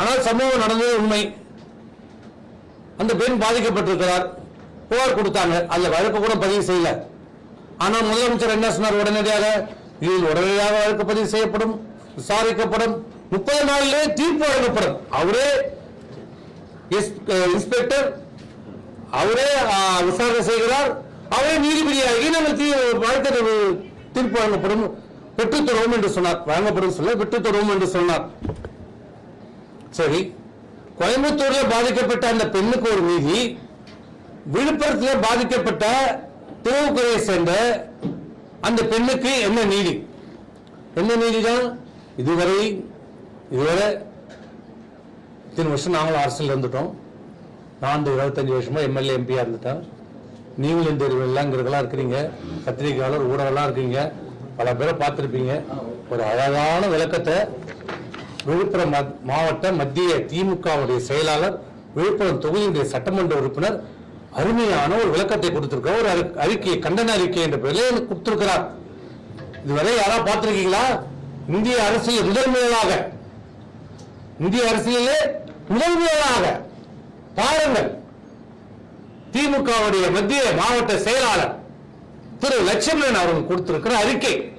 ஆனால் சம்பவம் நடந்தது உண்மை. அந்த பெண் பாதிக்கப்பட்டிருக்கிறார். புகார் கொடுத்தாங்க. அதுல வழக்கு கூட பதிவு செய்யல. ஆனால் முதலமைச்சர் என்ன சொன்னார்? உடனடியாக இதில் உடனடியாக வழக்கு பதிவு செய்யப்படும் விசாரிக்கப்படும். முப்பது நாளிலே தீர்ப்பு வழங்கப்படும். அவரே இன்ஸ்பெக்டர். அவரே விசாரணை செய்கிறார். அவரே நீதிபதியாகி நாங்கள் வழக்கு தீர்ப்பு வழங்கப்படும் பெற்றுத்தருவோம் என்று சொன்னார். வழங்கப்படும் சொல்ல பெற்றுத்தருவோம் என்று சொன்னார். சரி கோயம்புத்தூர்ல பாதிக்கப்பட்ட அந்த பெண்ணுக்கு ஒரு நீதி விழுப்புரத்தில் பாதிக்கப்பட்ட திருவுக்குறையை சேர்ந்த அந்த பெண்ணுக்கு என்ன நீதி? என்ன நீதிதான்? இதுவரை இதுவரை இத்தனை வருஷம் நாங்களும் அரசியல் இருந்துட்டோம். நான் இருபத்தஞ்சு வருஷமா எம்எல்ஏ எம்பியா இருந்துட்டேன். நீங்களும் இந்த எல்லாங்கிறதெல்லாம் இருக்கிறீங்க. பத்திரிகையாளர் ஊடகம்லாம் இருக்கீங்க. பல பேரை பார்த்துருப்பீங்க. ஒரு அழகான விளக்கத்தை விழுப்புரம் மத்- மாவட்ட மத்திய திமுகவுடைய செயலாளர் விழுப்புரம் தொகுதியுடைய சட்டமன்ற உறுப்பினர் அருமையான ஒரு விளக்கத்தை கொடுத்திருக்கிறார். ஒரு அறி- கண்டன அறிக்கை என்ற பெயரில் கொடுத்திருக்கிறார். இதுவரை யாராவது பார்த்திருக்கீங்களா? இந்திய அரசியல் முதல் முதலாக. இந்திய அரசியலே முதல் முதலாக. பாருங்கள். திமுகவுடைய மத்திய மாவட்ட செயலாளர் திரு லட்சுமணன் அவர்கள் கொடுத்திருக்கிற அறிக்கை.